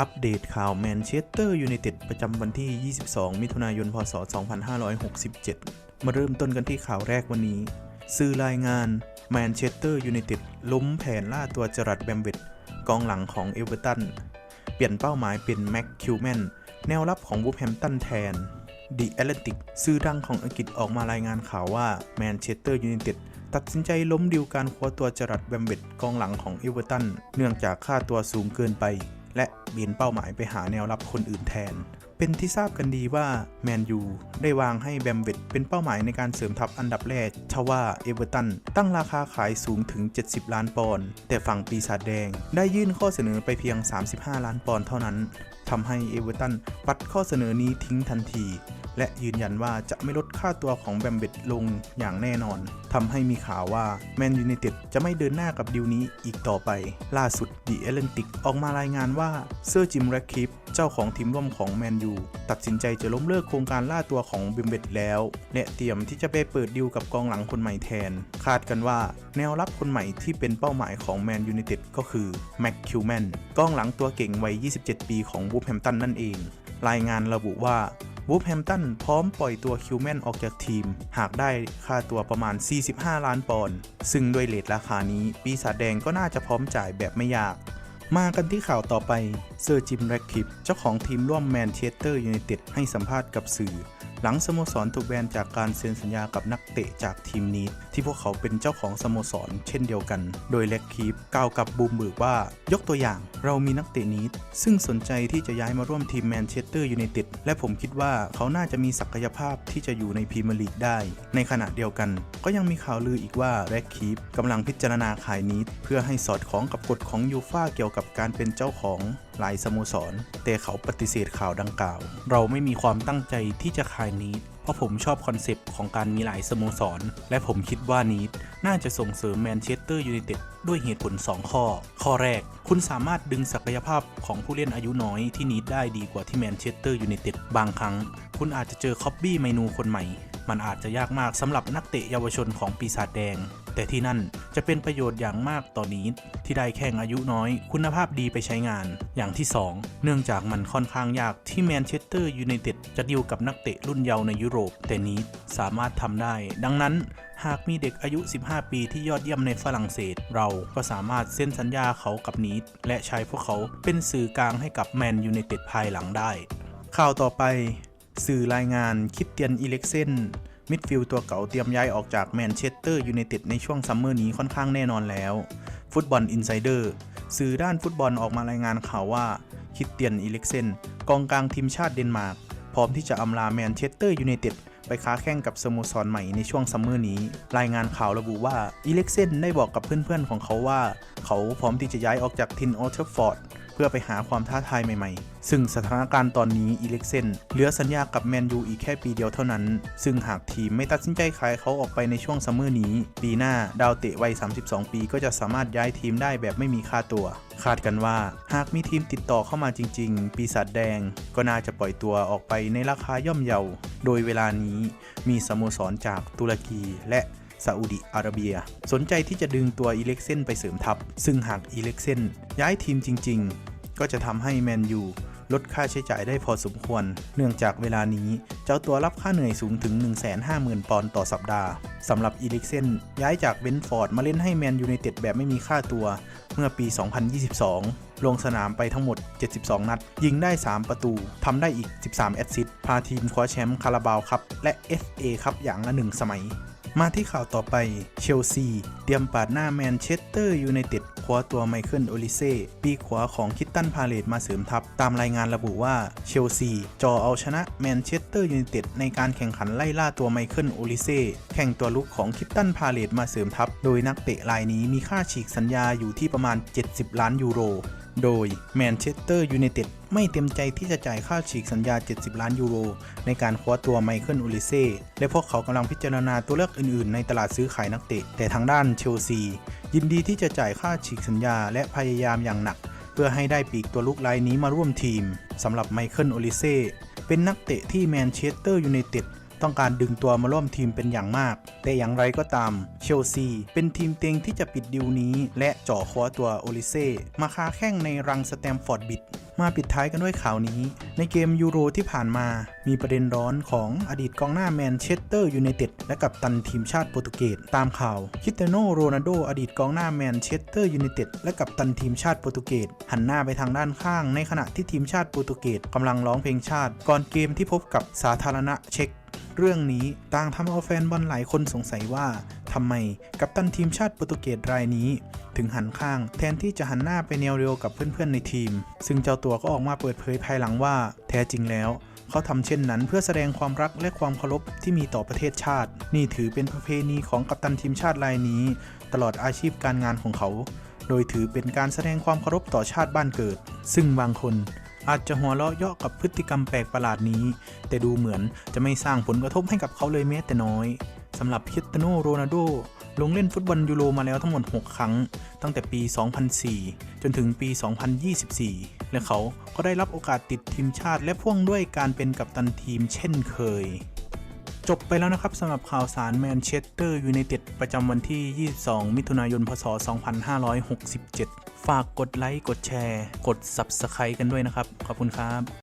อัปเดตข่าวแมนเชสเตอร์ยูไนเต็ดประจำวันที่ 22 มิถุนายน พศ 2567 มาเริ่มต้นกันที่ข่าวแรกวันนี้ สื่อรายงานแมนเชสเตอร์ยูไนเต็ดล้มแผนล่าตัวจรัดแบมเวตกองหลังของเอเวอร์ตัน เปลี่ยนเป้าหมายเป็นแม็กคิวแมนแนวรับของวูฟแฮมตันแทน The Atlantic สื่อดังของอังกฤษออกมารายงานข่าวว่าแมนเชสเตอร์ยูไนเต็ดตัดสินใจล้มดีลการคว้าตัวจรัดแบมเวตกองหลังของเอเวอร์ตันเนื่องจากค่าตัวสูงเกินไป และเปลี่ยนเป้าหมายไปหาแนวรับคนอื่นแทน เป็นที่ทราบกันดีว่าแมนยูได้วางให้แบมเวตเป็นเป้าหมายในการเสริมทัพอันดับแรกทว่าเอเวอร์ตันตั้งราคาขายสูงถึง 70 ล้านปอนด์แต่ฝั่งปีศาจแดง ได้ยื่นข้อเสนอไปเพียง 35 ล้านปอนด์เท่านั้นทำให้เอเวอร์ตันปัดข้อเสนอนี้ทิ้งทันที และยืนยันว่าจะไม่ลดค่าตัวของแบมเบตลงอย่างแน่นอนทำให้มีข่าวว่าแมนยูไนเต็ดจะไม่เดินหน้ากับดีลนี้อีกต่อไป ล่าสุดดีเอเลนติกออกมารายงานว่าเซอร์จิมแรคคิปเจ้าของทีมร่วมของแมนยูตัดสินใจจะล้มเลิกโครงการล่าตัวของแบมเบตแล้ว และเตรียมที่จะไปเปิดดีลกับกองหลังคนใหม่แทน คาดกันว่าแนวรับคนใหม่ที่เป็นเป้าหมายของแมนยูไนเต็ดก็คือแม็กคิวแมนกองหลังตัวเก่งวัย 27 ปีของวูฟแฮมตันนั่นเอง รายงานระบุว่า วูฟแฮมตันพร้อมปล่อยตัวคิวแมนออกจากทีม หากได้ค่าตัวประมาณ 45 ล้านปอนด์ซึ่งด้วยเลทราคานี้ ปีศาจแดงก็น่าจะพร้อมจ่ายแบบไม่ยาก มากันที่ข่าวต่อไปเซอร์จิมแรคคิปเจ้าของทีมร่วมแมนเชสเตอร์ยูไนเต็ดให้สัมภาษณ์กับสื่อ หลังสโมสรถูกแบนจากการเซ็นสัญญากับนักเตะจากทีมนี้ที่พวกเขาเป็นเจ้าของสโมสรเช่นเดียวกัน โดยแล็กคีฟกล่าวกับบูมเบิร์กว่า ยกตัวอย่างเรามีนักเตะนี้ ซึ่งสนใจที่จะย้ายมาร่วมทีมแมนเชสเตอร์ยูไนเต็ดและผมคิดว่าเขาน่าจะมีศักยภาพที่จะอยู่ในพรีเมียร์ลีกได้ ในขณะเดียวกัน ก็ยังมีข่าวลืออีกว่าแล็กคีฟกำลังพิจารณาขายนี้เพื่อให้สอดคล้องกับกฎของยูฟ่าเกี่ยวกับการเป็นเจ้าของหลายสโมสร แต่เขาปฏิเสธข่าวดังกล่าว เราไม่มีความตั้งใจที่จะขายนี้เพราะผมชอบคอนเซปต์ของการมีหลายสโมสร และผมคิดว่านีดน่าจะส่งเสริมแมนเชสเตอร์ยูไนเต็ดด้วยเหตุผล 2 ข้อ ข้อแรก คุณสามารถดึงศักยภาพของผู้เล่นอายุน้อยที่นีดได้ดีกว่าที่แมนเชสเตอร์ยูไนเต็ดบางครั้ง คุณอาจจะเจอคอบบี้เมนูคนใหม่ มันอาจจะยากมากสำหรับนักเตะเยาวชนของปีศาจแดง แต่ที่นั่นจะเป็นประโยชน์อย่างมากต่อนี้ที่ได้แข่งอายุน้อย คุณภาพดีไปใช้งาน อย่างที่ 2 เนื่องจากมันค่อนข้างยากที่แมนเชสเตอร์ยูไนเต็ดจะดีลกับนักเตะรุ่นเยาว์ในยุโรป แต่นี้สามารถทำได้ ดังนั้นหากมีเด็กอายุ 15 ปีที่ยอดเยี่ยมในฝรั่งเศส เราก็สามารถเซ็นสัญญาเขากับนีดและใช้พวกเขาเป็นสื่อกลางให้กับแมนยูไนเต็ดภายหลังได้ ข่าวต่อไป สื่อรายงานคิดเตียนอีเล็กเซนมิดฟิลด์ตัวเก่าเตรียมย้ายออกจากแมนเชสเตอร์ยูไนเต็ดในช่วงซัมเมอร์นี้ค่อนข้างแน่นอนแล้ว ฟุตบอลอินไซเดอร์สื่อด้านฟุตบอลออกมารายงานข่าวว่าคิดเตียนอีเล็กเซนกองกลางทีมชาติเดนมาร์กพร้อมที่จะอำลาแมนเชสเตอร์ยูไนเต็ดไปค้าแข่งกับสโมสรใหม่ในช่วงซัมเมอร์นี้ รายงานข่าวระบุว่าอีเล็กเซนได้บอกกับเพื่อนๆของเขาว่า เขาพร้อมที่จะย้ายออกจากทินออเทอร์ฟอร์ด เพื่อไปหาความท้าทายใหม่ๆ ซึ่งสถานการณ์ตอนนี้อีเล็กเซนเหลือสัญญากับแมนยูอีกแค่ปีเดียวเท่านั้น ซึ่งหากทีมไม่ตัดสินใจขายเขาออกไปในช่วงซัมเมอร์นี้ ปีหน้าดาวเตะวัย 32 ปีก็จะสามารถย้ายทีมได้แบบไม่มีค่าตัว คาดกันว่าหากมีทีมติดต่อเข้ามาจริง ๆ ปีศาจแดง ก็น่าจะปล่อยตัวออกไปในราคาย่อมเยา โดยเวลานี้มีสโมสรจากตุรกีและซาอุดิอาระเบีย สนใจที่จะดึงตัวอีเล็กเซนไปเสริมทัพ ซึ่งหากอีเล็กเซนย้ายทีมจริง ๆ ก็จะทำให้แมนยูลดค่าใช้จ่ายได้พอสมควร เนื่องจากเวลานี้เจ้าตัวรับค่าเหนื่อยสูงถึง 150,000 ปอนด์ต่อสัปดาห์สำหรับอีล็กเซนย้ายจากเบนฟอร์ดมาเล่นให้แมนยูไนเต็ดแบบไม่มีค่าตัว เมื่อปี 2022 ลงสนามไปทั้งหมด 72 นัด ยิงได้ 3 ประตูทำได้อีก 13 แอสซิสต์พาทีมคว้าแชมป์คาราบาวครับ และ FA ครับอย่างละหนึ่งสมัย มาที่ข่าวต่อไปเชลซีเตรียมปาดหน้าแมนเชสเตอร์ยูไนเต็ดคว้าตัวไมเคิลโอลิเซ่ปีขวาของคิตตันพาเลตมาเสริมทัพ ตามรายงานระบุว่าเชลซีจอเอาชนะแมนเชสเตอร์ยูไนเต็ดในการแข่งขันไล่ล่าตัวไมเคิลโอลิเซ่แข่งตัวลุกของคิตตันพาเลตมาเสริมทัพ โดยนักเตะรายนี้มีค่าฉีกสัญญาอยู่ที่ประมาณ 70 ล้านยูโร โดยแมนเชสเตอร์ยูไนเต็ดไม่เต็มใจที่จะจ่ายค่าฉีกสัญญา 70 ล้านยูโร ในการคว้าตัวไมเคิลโอลิเซ่และพวกเขากำลังพิจารณาตัวเลือกอื่นๆ ในตลาดซื้อขายนักเตะ แต่ทางด้านเชลซี ยินดีที่จะจ่ายค่าฉีกสัญญาและพยายามอย่างหนัก เพื่อให้ได้ปีกตัวลุกรายนี้มาร่วมทีมสำหรับไมเคิลโอลิเซ่เป็นนักเตะที่แมนเชสเตอร์ยูไนเต็ด ต้องการดึงตัวมาร่วมทีมเป็นอย่างมาก แต่อย่างไรก็ตาม เชลซีเป็นทีมเต็งที่จะปิดดิวนี้ และเจ่อคว้าตัวโอลิเซ่มาคาแข่งในรังสแตมฟอร์ดบิดมาปิดท้ายกันด้วยข่าวนี้ ในเกมยูโรที่ผ่านมา มีประเด็นร้อนของอดีตกองหน้าแมนเชสเตอร์ยูไนเต็ดและกัปตันทีมชาติโปรตุเกสตามข่าวคิเตโนโรนัลโดอดีตกองหน้าแมนเชสเตอร์ยูไนเต็ดและกัปตันทีมชาติโปรตุเกสหันหน้าไปทางด้านข้างในขณะที่ทีมชาติโปรตุเกสกำลังร้องเพลงชาติ ก่อนเกมที่พบกับสาธารณะเช็ก เรื่องนี้ต่างทำเอาแฟนบอลหลายคนสงสัยว่าทำไมกัปตันทีมชาติโปรตุเกสรายนี้ ถึงหันข้างแทนที่จะหันหน้าไปแนวเดียวกับเพื่อนๆในทีม ซึ่งเจ้าตัวก็ออกมาเปิดเผยภายหลังว่า แท้จริงแล้ว เขาทำเช่นนั้นเพื่อแสดงความรักและความเคารพที่มีต่อประเทศชาติ นี่ถือเป็นประเพณีของกัปตันทีมชาติรายนี้ ตลอดอาชีพการงานของเขา โดยถือเป็นการแสดงความเคารพต่อชาติบ้านเกิด ซึ่งบางคน อาจจะหัวเราะเยาะกับพฤติกรรมแปลกประหลาดนี้ แต่ดูเหมือนจะไม่สร้างผลกระทบให้กับเขาเลยแม้แต่น้อยสำหรับคริสเตียโนโรนัลโดลงเล่นฟุตบอลยูโรมาแล้วทั้งหมด 6 ครั้ง ตั้งแต่ปี 2004 จนถึงปี 2024 และเขาก็ได้รับโอกาสติดทีมชาติและพ่วงด้วยการเป็นกัปตันทีมเช่นเคย จบไปแล้วนะครับสำหรับข่าวสารแมนเชสเตอร์ยูไนเต็ดประจำวันที่ 22 มิถุนายน พศ 2567 ฝากกดไลค์ กดแชร์ กด Subscribe กันด้วยนะครับ ขอบคุณครับ